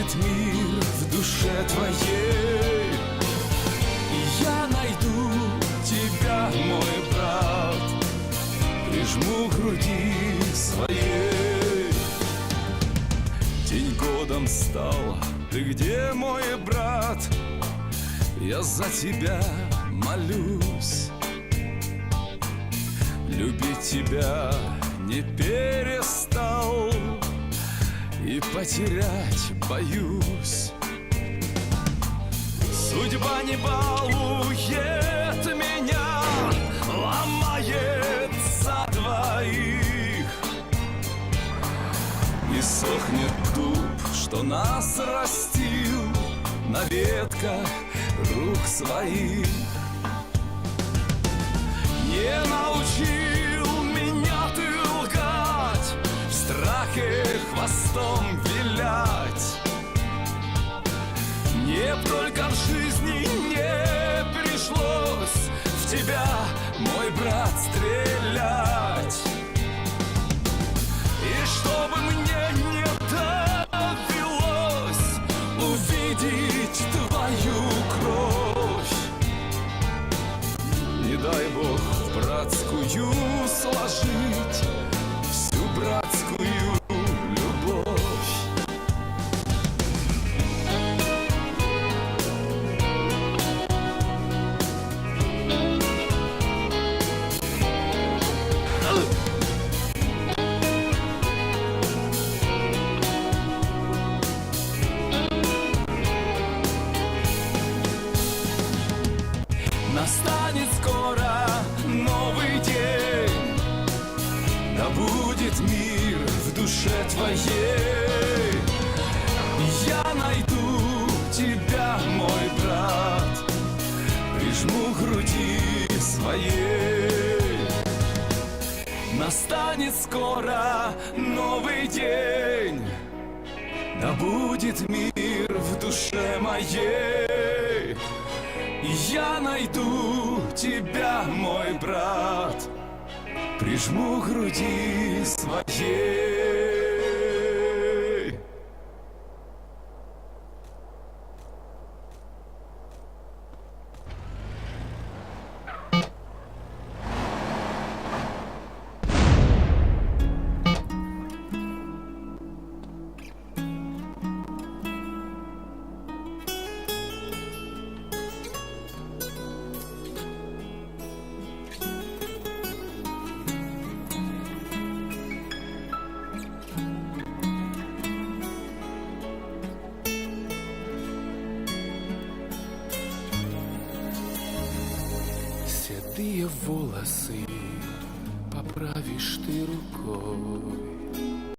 будет мир в душе твоей. И я найду тебя, мой брат, прижму к груди своей. День годом стал, ты где, мой брат? Я за тебя молюсь. Любить тебя не перестал И потерять боюсь. Судьба не балует меня Ломает за двоих. И сохнет дуб, что нас растил На ветках рук своих. Не научил тебя, мой брат, стрелять. И чтобы мне не довелось Увидеть твою кровь. Не дай Бог в братскую сложить Настанет скоро новый день. Да будет мир в душе твоей. Я найду тебя, мой брат. Прижму груди своей. Настанет скоро новый день. Да будет мир в душе моей я найду тебя, мой брат, Прижму груди своей. Седые волосы поправишь ты рукой